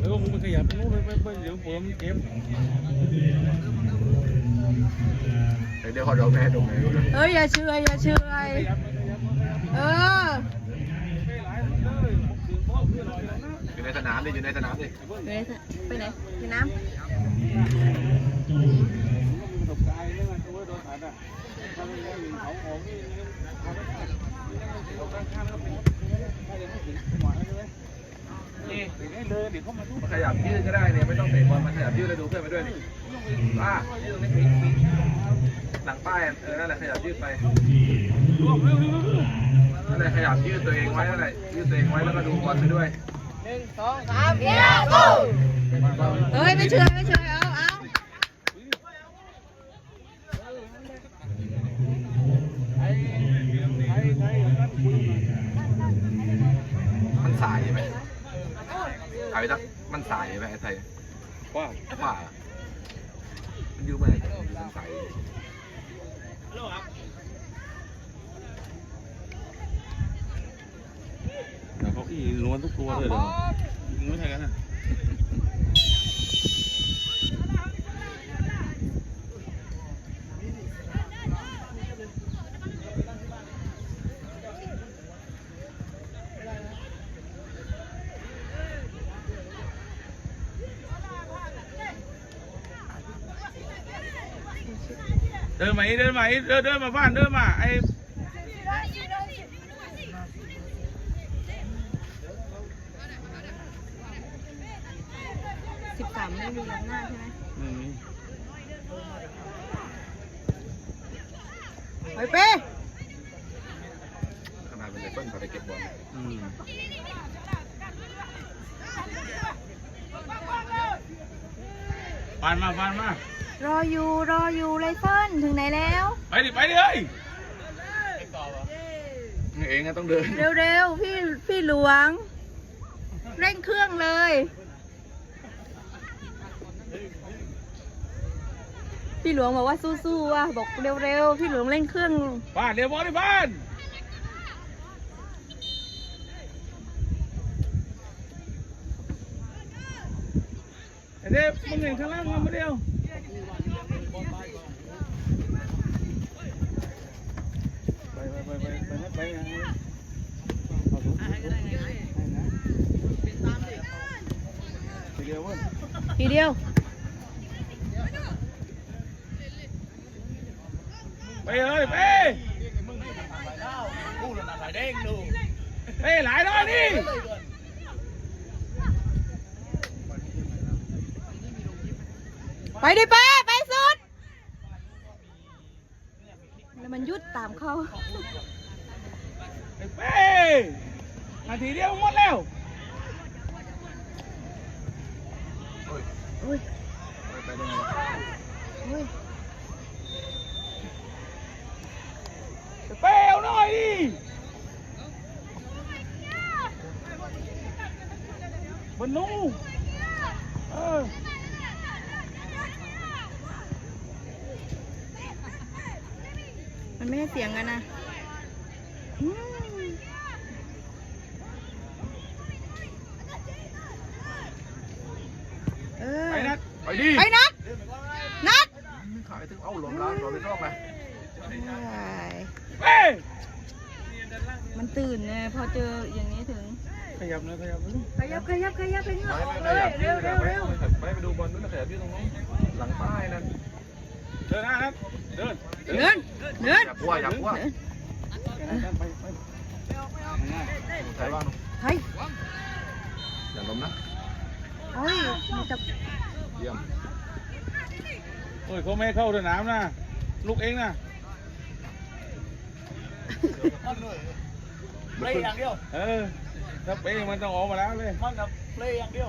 เออมึงไปขยับไปนู้นไปไปไปเดี๋ยวผมมันเจ็บเดี๋ยวขอดมแม่ดมแม่ดูนะเอ้ยอย่าเชื่อยอย่าเชื่อยขยับไปขยับไปขยับเออไม่หลายคนเลยคือพ่อเพื่อนลอยแล้วนะอยู่ในสนามดิอยู่ในสนามดิไปไหนไปไหนกิ นน้ประสบการณ์เรื่องอะไรตัวโดนอัดอะถ้าไม่ได้เขาของนี่เขาไม่ได้เราข้างข้างแล้วเป็นถ้ายังไม่ถึงหมอนใช่ไหมนี่ได้เลยเดี๋ยวเขามาดูขยับยืดก็ได้เนี่ยไม่ต้องเตะบอลมันขยับยืดแล้วดูเพื่อนไปด้วยนี่ป้าหลังป้ายเออนั่นแหละขยับยืดไปรวมเร็วเร็วเร็วนั่นแหละขยับยืดตัวเองไว้นั่นแหละยืดตัวเองไว้แล้วก็ดูบอลไปด้วยำเอ้ยไม่เชื่อยไม่เชื่อยเอาเอา ไอ้ไอ้ไอ้นั่นคุยหน่อย มันสายใช่ไหมเอาไปตั้งมันสายใช่ไหมไอ้ไทย ว่าว่า มันยืดเมื่อไหร่มันยืดเป็นสายแต่เขาอีล้วนทุกตัวเลยเหรอมึงไม่ใช่กันนะ เดินมาเดินมาเดินเดินมาบ้านเดินมาไอ้ สิบสามไม่มีล้ำหน้าใช่ไหม อืม ไปเป้ ขนาดเป็นเลเปิ้ลพาไปเก็บบอล อืมปานมาปานมาร ออยู่รออยู่ไรเฟิลถึงไหนแล้ว ไป ดิไปดิเฮ้ยเองก็ต้องเดิน เร็วๆ พี่พี่หลวง เร่งเครื่องเลย พี่หลวงบอกว่าสู้ๆว่ะบอกเร็วๆ พี่หลวงเร่งเครื่องบ้านเดี๋ยวบอลดิบ้านไอ้เด็กมึงเห็นข้างล่างมันมาเดียว ไปไปไปไปไปไปไปเอาถุงให้นะทีเดียวเว้ยทีเดียว ไปเลยไปไปหลายร้อยนี่ไปดิเป้ไปสุด แล้ว มันยุดตามเขาไปเป้นาทีเดียวหมดแล้วอุ้ยไปได้ไงวะอุ้ยไปเป้เอาหน่อยดิบนนู้นเออ มัน ไม่ให้เสียงกันนะอืมเออไปนัดไปดิไปนัดนัดขายถึงเอ้าหลงร้านหลงไปนอกเลยเป้มันตื่นไงพอเจออย่างนี้ถึง ขยับนะขยับนะขยับขยับขยับไปเงาไม่ออกไม่เลขยยับยืเร็ดวเร็วเร็วไม่ไปดูบอลนู้นนะขยับยืดตรงนู้นหลังป้ายนั่นเดินหน้านัดเดินเดิน เดินอย่าพัวอย่าพัวเดินไปไปใช่บ้างเฮ้ยอย่าล้มนะเฮ้ยมันจะเยี่ยมโอ้ยเขาไม่ให้เข้าสนามนะลูกเองนะเล่อย่างเดียว เออถ้าเป้มันต้องออกมาแล้วเลยมันกับเล่อย่างเดียว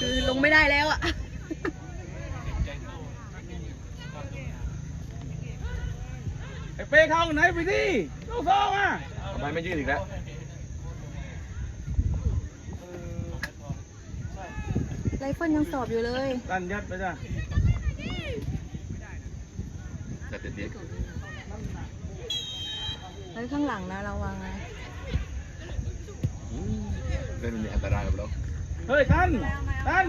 คือลงไม่ได้แล้วอะ ไอ้ เป้เข้าไหนไปดิลูกซองอะทำไมไม่ยืดอีกแล้วไรเฟิลยังสอบอยู่เลยดันยัดไปจ้ะจะติดดีเฮ้ยข้างหลังนะระวังนะเล่นมันมีอันตรายกับเราเฮ้ยท่านท่าน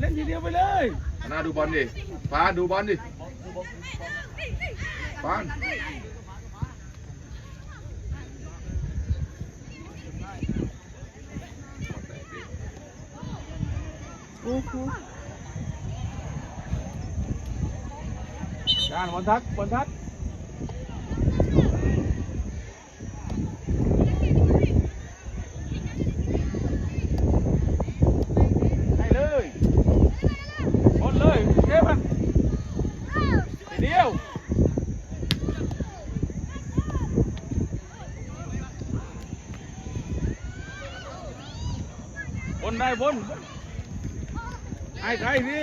เล่นทีเดียวไปเลยหน้าดูบอลดิฟานดูบอลดิ ฟานโอ้โหการบอลทักบอลทักให้เลยบอลเลยเก็บมันทีเดียวบน ได้บนให้ใครดี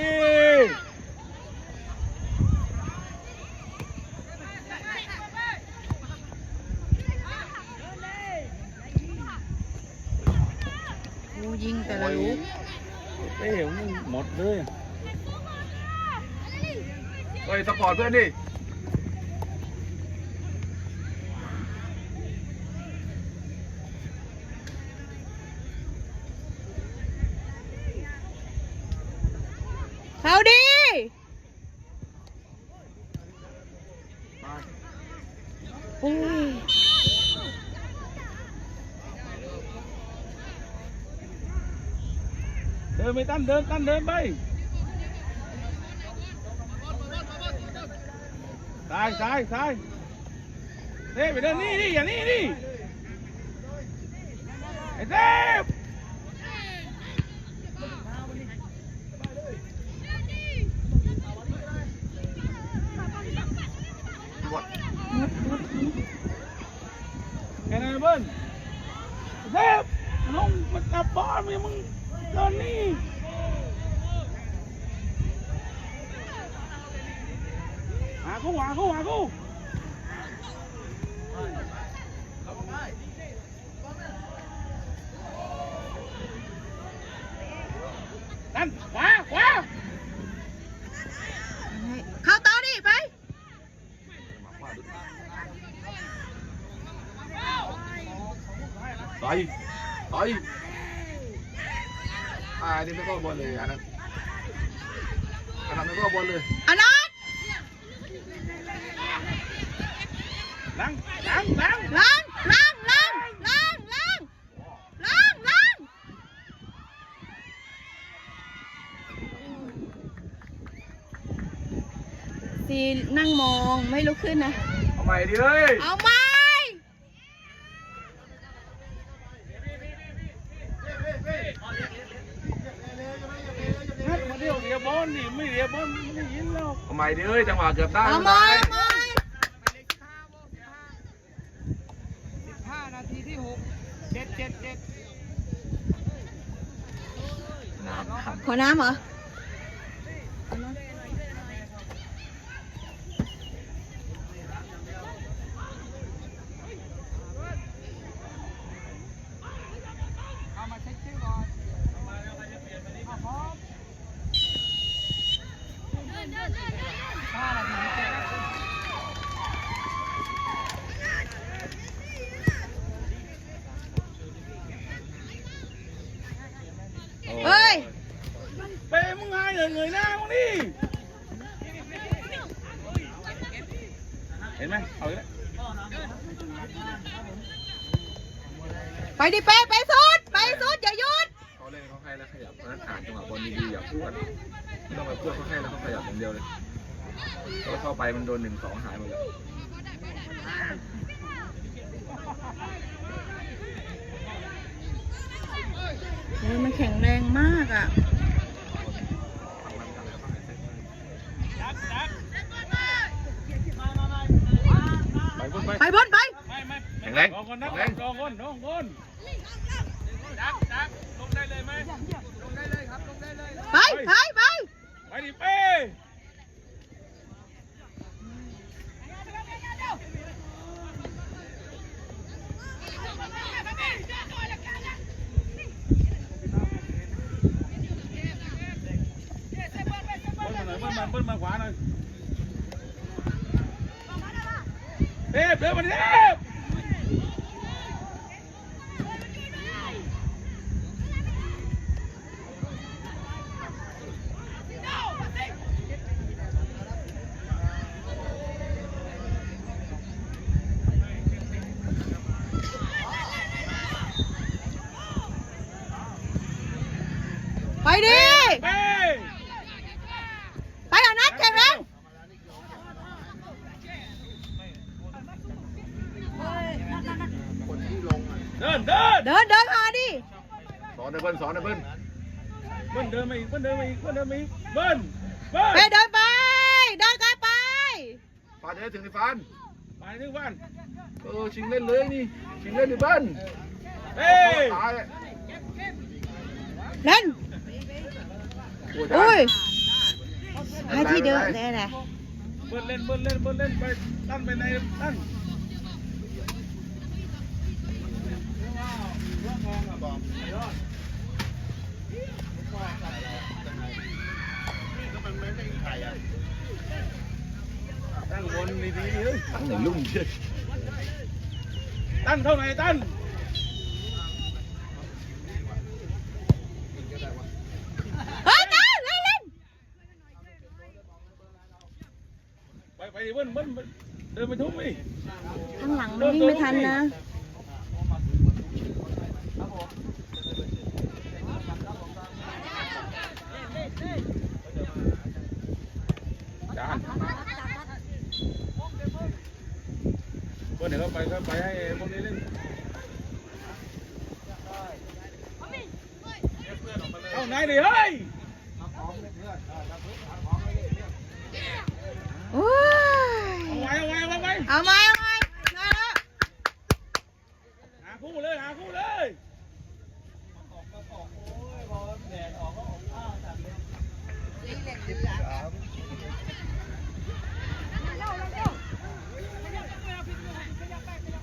โอ้ยิงแต่ละลูกเต้มันหมดเลย เฮ้ยสปอร์ตเพื่อนดิ เขาดี โอ้ยเดินไปตั้นเดินตั้นเดินไปซ้ายซ้ายซ้ายเต้ไปเดินนี่นี่อย่านี่นี่ไอ้เต้ บอล แค่นั้นเบิ้ลเต้ลงมาจับบอลมึงมึงเดินนี่ หากูหากูหากูนั่นขวาขวาเข้าต่อดิไปต่อยต่อยอ่าอันนี่ไม่ก็บอลเลยอันนั้นอันนั้นไม่ก็บอลเลย อนัท หลังหลังหลัง ล้างล้างล้างล้างล้างล้างล้าง ซีนั่งมองไม่ลุกขึ้นนะ เอาใหม่ดิเฮ้ยเอาไหมนัดมาเดียวเดียวบอลนี่ไม่เดียวบอลไม่ได้ยินแล้วเอาใหม่ดิเฮ้ยจังหวะเกือบได้เอาไหมเอาไหมห้านาทีที่หกเจ็ดเจ็ดเจ็ดขอน้ำเหรอ เอามาเช็คชื่อก่อนเอาพร้อมห้านาทีที่เจ็ดแล้ว เฮ้ย เป้มึงหายเลยเงยหน้ามึงดิเห็นไหมเอาอีกแล้ว ไป ดิเป้ไปสุด ไปสุดอย่าหยุดเขาเล่นเขาให้แล้วขยับเพราะฉะนั้นอ่านจังหวะบอลดีๆอย่าพูดไม่ต้องไปพูดเขาให้แล้วเขาขยับอย่างเดียวเลยแล้วเข้าไปมันโดนหนึ่งสองหายหมดเลยเฮ้ยมันแข็งแรงมากอะไปบนไปไปบนไปไม่ไม่แข็งแรงกองคนนะแข็งแรงกองคนกองคน ดักดักลงได้เลยไหมไปไปไปไปดิเป้เบิ้ลมาหน่อยเบิ้ลมาเบิ้ลมาขวาหน่อยเทพเดินมาเทพ ไป ไปเอานัดแข่งแล้ว เดินเดิน เดินเดินหาดิ สอ นนะเบิ้ลสอนนะเบิ้ลเบิ้ลเดินมาอีกเบิ้ลเดินมาอีกเบิ้ลเดินมาอีกเบิ้ลเบิ้ลไปเดินไปเดินกันไปฟานจะได้ถึงในฟานไปถึงบ้านเออชิงเล่นเลยนี่ชิงเล่นดิเบิ้ลเฮ้ยตายอะเล่นโอ้ยอุ้ยได้ให้ที่เดิมได้แหละเบิ้ลเล่นเบิ้ลเล่นเบิ้ลเล่นไปตั้นไปในตั้น ตั้งบนดีๆดิเฮ้ยตั้งหนลุ่มเชื่อตั้งเท่าไหร่ตั้นเฮ้ยเดินเล่นเล่นไปไปเบิ้ลเบิ้ลเดินไปทุบไปดิข้างหลังมันวิ่งไม่ทันนะ จานเบิ้ลเดี๋ยวก็ไปก็ไปให้พวกนี้เล่นเอาไหนดิเฮ้ย โอ้ย เอาไว้เอาไว้เอาไว้ เอาไหมเอาไหมมาแล้ว หาคู่เลยหาคู่เลย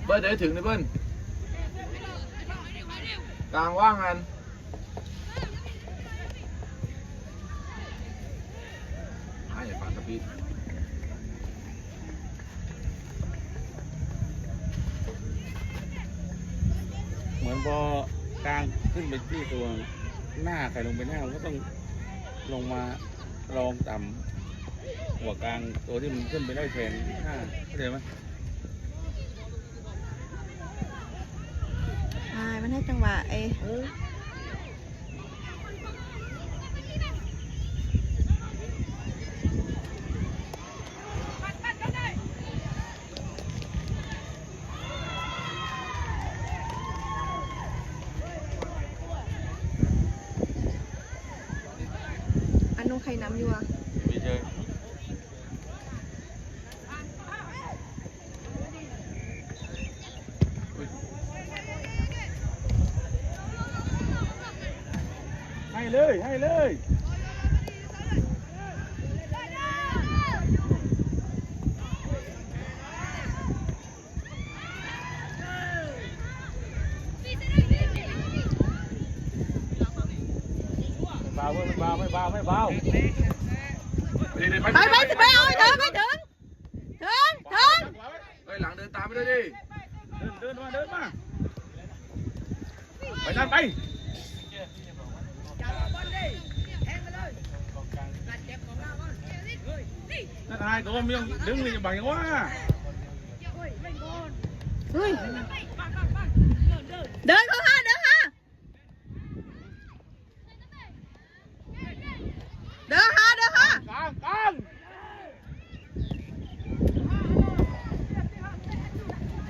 เบิ้ลจะได้ถึงนะเบิ้ลกลางว่างกันอะอย่าปาดสปีดเหมือนพอกลางขึ้นไปที่ตัวหน้าใครลงไปหน้ามันก็ต้องลงมารองต่ำหัวกลางตัวที่มันขึ้นไปได้แทนหน้าเข้าใจไหม อันให้จังหวะไอ้เอออันนู้นใครนำอยู่อะ ไม่เจอให้เลยให้เลย เบาไม่เบาไม่เบาไม่เบาไปดิไปไปไปไปเอาให้ถึงให้ถึงถึงถึ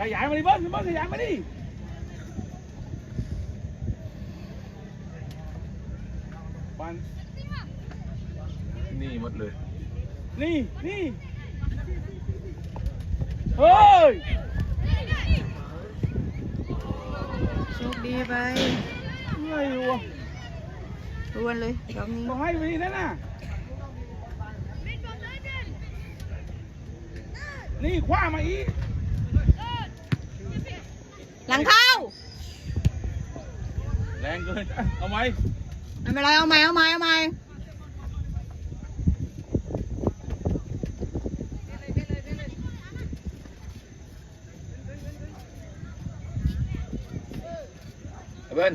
ขยายมาดิเบิ้ลเบิ้ลขยายมาดิปันนี่หมดเลย นี่นี่เฮ้ยโชคดีไปไงวะรวนเลยรอบนี้ต้องให้ไปดินั่นน่ะนี่คว้ามาอีก หลังเข้า แรงเกิน เอาไหมไม่เป็นไรเอาใหม่เอาใหม่เอาใหม่ไอ้เบิ้ล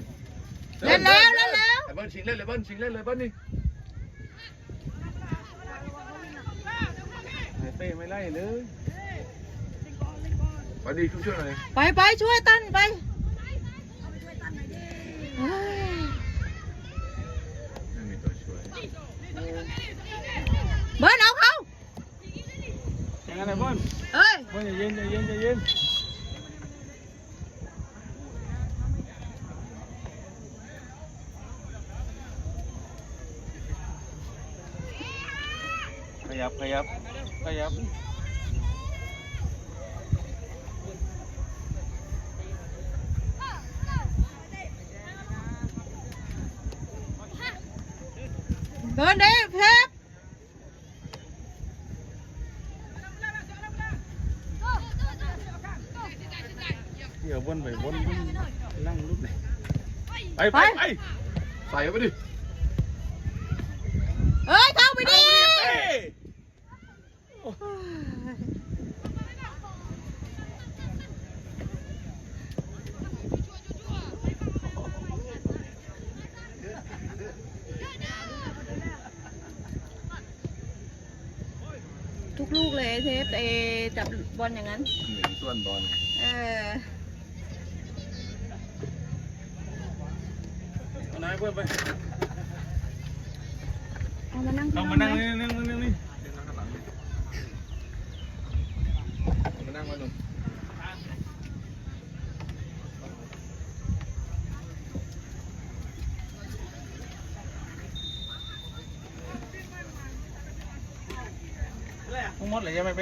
เล่นแล้วเล่นแล้วไอ้เบิ้ลชิงเล่นเลยเบิ้ลชิงเล่นเลยเบิ้ลนี่ไอ้เป้ไม่ไล่เลย ไปดิช่วยช่วยหน่อยไปไปช่วยตันไปเบิร์นเอาเขายังไงนะเพื่อนเอ้ยเพื่อนใจเย็นใจเย็นใจเย็นขยับขยับขยับ เดินดิเพชรเดี๋ยววนไปวนนั่งรูปไหนไปไปไปใส่เข้าไปดิ เอ้ยเข้าไปดิ ทุกลูกเลยเทปเอจับบอลอย่างนั้นเหมือนส่วนบอลเออเอานายเพื่อนไปเอามานั่งเอาข้างมานั่งไหมนี่นั่งนั่งนี่นั่งข้างหลังดิมานั่งมาหนุ่มทั้งหมดเลยใช่ไหมเป้พอที่ใส่ขึ้นใส่ขึ้นอย่าไอ้ไอ้พวกนี้ไปวอร์มไปเหลือวอร์มไป ไอ้เบิร์ดไอ้ไอ้ไปไปยกเลยเกียร์ในเกียร์เป้ เออ ไ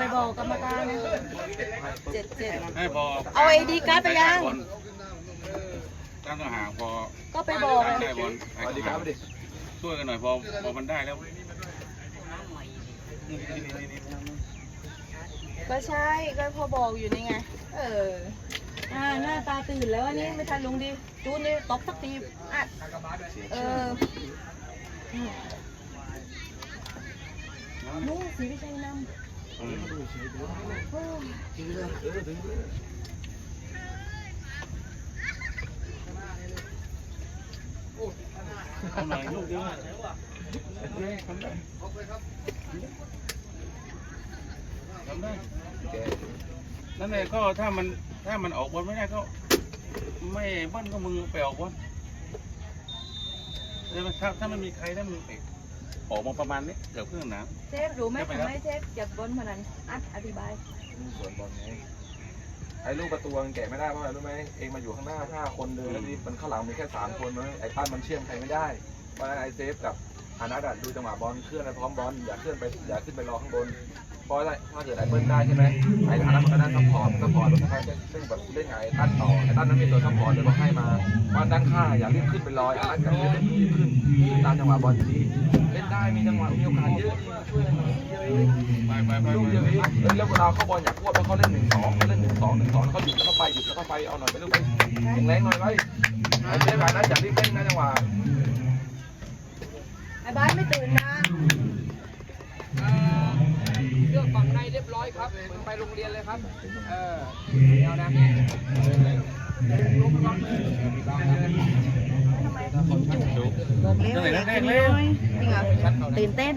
ปบอกกรรมการเจ็ดเจ็ดให้พอเอาไอดีการ์ดไปยังตั้งทหารพอก็ไปบอกตั้งเลได้ยบอลสวัสดีครับไปดิ ช่วยกันหน่อยพอพอมันได้แล้วก็ใช่ก็พอบอกอยู่นี่ไง เอออ่าหน้าตาตื่นแล้วอันนี้ไม่ทันลุงดิจูนดิตบสักทีอะเอออืมนู่นสีวิชัยนำโอ้ ลูกเดียวทำได้ทำได้นั่นแหละก็ถ้ามันถ้ามันออกบอลไม่ได้ก็ไม่บ้านก็มึงไปออกบอลใช่ไหมถ้าถ้าไมันมีใครถ้ามึงไปออกมาประมาณนี้เกือบครึ่งหนาเชฟรู้ไหมทำไมเชฟจับบนพนันอัดอธิบายส่วนบอลไง ไอ้ลูกประตูมันแกะไม่ได้เพราะอะไรรู้ไหมเองมาอยู่ข้างหน้าห้าคนเดินแล้วนี่มันข้างหลังมีแค่สามคนนะไอ้ปั้นมันเชื่อมใครไม่ได้เพราะฉะนั้นไอ้เซฟกับอานัทอะดูจังหวะบอลเคลื่อนไปพร้อมบอลอย่าเคลื่อนไปอย่าขึ้นไปรอข้างบนเพราะอะไรถ้าเกิดไอ้เบิ้ลได้ใช่ไหมไอ้อานัทมันก็ได้ซัพพอร์ตซัพพอร์ตแล้วใครจะเล่นแบบเล่นไงไอ้ตั้นต่อไอ้ตั้นนั้นมีตัวซัพพอร์ตเดี๋ยวเราให้มาวันด้านข้างอย่ารีบขึ้นไปรออานัทกับเล่นรีบขึ้นตามจังหวะบอลดี ได้มีจังหวะมีโอกาสเยอะช่วยหน่อยเยอะเองไปไปไปลูกเยองเฮ้ยแล้วเวลาเขาบอลอยากควบแล้วเขาเล่นหนึ่งสองเขาเล่นหนึ่งสองหนึ่งสองเขาหยุดแล้วก็ไปหยุดแล้วก็ไปเอาหน่อยไปลูกไปแข็งแรงหน่อยไว้ไอ้เจ๊ผ่านนะอย่ารีบเล่นนะจังหวะไอ้บ้านไม่ตื่นนะเลือกฝั่งในเรียบร้อยครับเหมือนไปโรงเรียนเลยครับ เออเดี๋ยวนะ บอกเร็วอยากกินน้อยจริงเหรอตื่นเต้น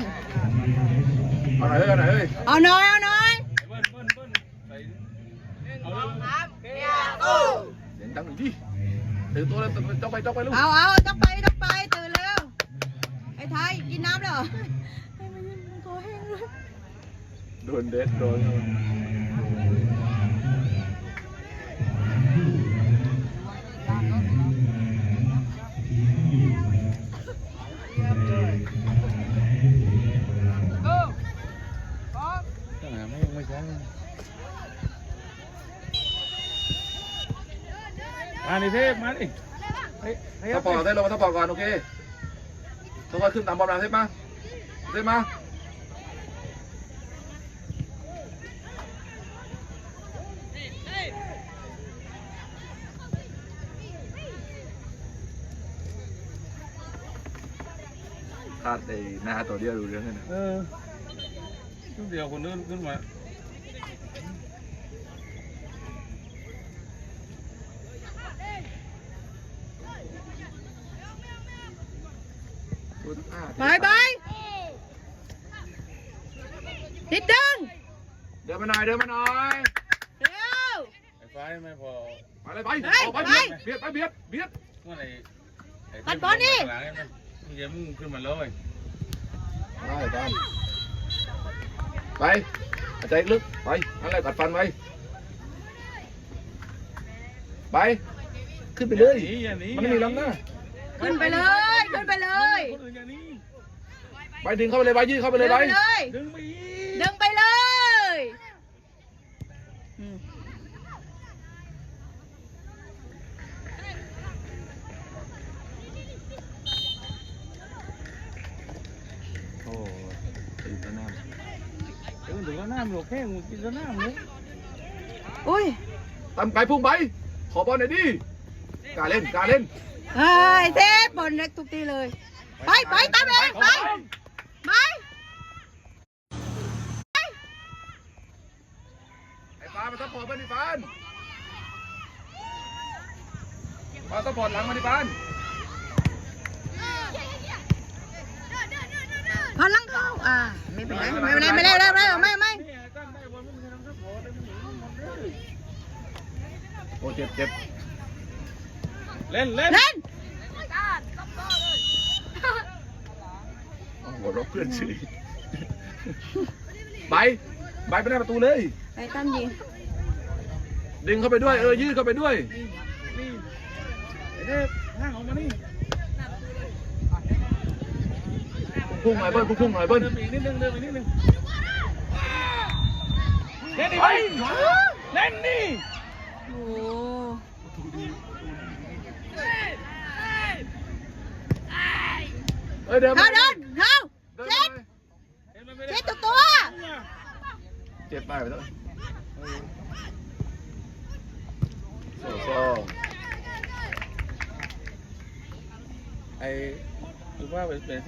เอาหน่อยเฮ้ยเอาหน่อยเฮ้ยเอาน้อยเอาน้อยเบิ้ลเบิ้ลเบิ้ลใส่เอาเลยเสียงดังหน่อยดิตื่นตัวแล้วจ้องไปจ้องไปลูกเอาเอาต้องไปต้องไปตื่นแล้วไอ้ไทยกินน้ำเลยเหรอไอ้มันยังคอแห้งเลยโดนเด็ดโดน ดิเทพมาดิเฮ้ยเฮ้ยซัพพอร์ตได้ลงมาซัพพอร์ตก่อนโอเคต้องค่อยขึ้นตามบอลมาเซฟมาเซฟมาคาดไอ้หน้าตัวเดียวดูเรื่องเลยนะเออลูกเดียวคนนึงขึ้นมา ดูทั้งห้า ไปไป มาหน่ อยเดินมาหน่อยเร็ว ไอ้ไฟไม่พอไปเลยไปเฮ้ยออกไปไป เบียดเบียดไปเบียดเบียดเมื่อไหร่ไอ้ตัดบอลดิ หลังเนี่ยมันมึงอย่ามึงขึ้นมาเลยได้ตามไปหายใจลึกไปนั่นแหละกัดฟันไปไป ขึ้นไปเลยอย่าหนีมันไม่มีล้ำหน้าขึ้นไปเลยขึ้นไปเลยคนอื่นอย่าหนีไปดึงเข้าไปเลยไปยืดเข้าไปเลยไป ดึงเลยดึงไปอีก ดึงไปเลยอืม โอ้ตีนหน้า เดี๋ยวมึงถึงแล้วหน้ามึงโอเคมึงกินแล้วหน้ามึงอุ้ยตามไก่พุ่งไป ขอบอลหน่อยดิกล้าเล่นกล้าเล่น เฮ้ยเทพบอลเล็กทุกทีเลย ไปไปตามเองไปไปไอ้ปานมาซัพพอร์ตมาดิปานมาซัพพอร์ตหลังมาดิปาน พอลังเข้าอ่าไม่เป็นไรไม่เป็นไรไม่เป็นไรไม่เป็นไม่ไม่นได้บอลมึงไม่ไมึงหนีมันเลยโอ้เจ็บเจ็บเล่นเล่นเล่นโอ้โหรบเพื่อนชื่อไปไปไปหน้าประตูเลย ไปตามยิงดึงเข้าไปด้วยเออยืดเข้าไปด้วยนี่นี่เด็กห้างออกมานี่ พุ่งหน่อยเบิ้ลพุ่งหน่อยเบิ้ลเดินอีกนิดนึงเดินอีกนิดนึงเล่นดิไปเล่นนี่โอ้เอ้ยเดินเข้าเดินเข้าเดินเช็ดเห็นมันไม่เช็ได้ดตัวตัวเจ็บไปไปแล้วโซ่โซ่ไอ้คือว่าเป็นเป็น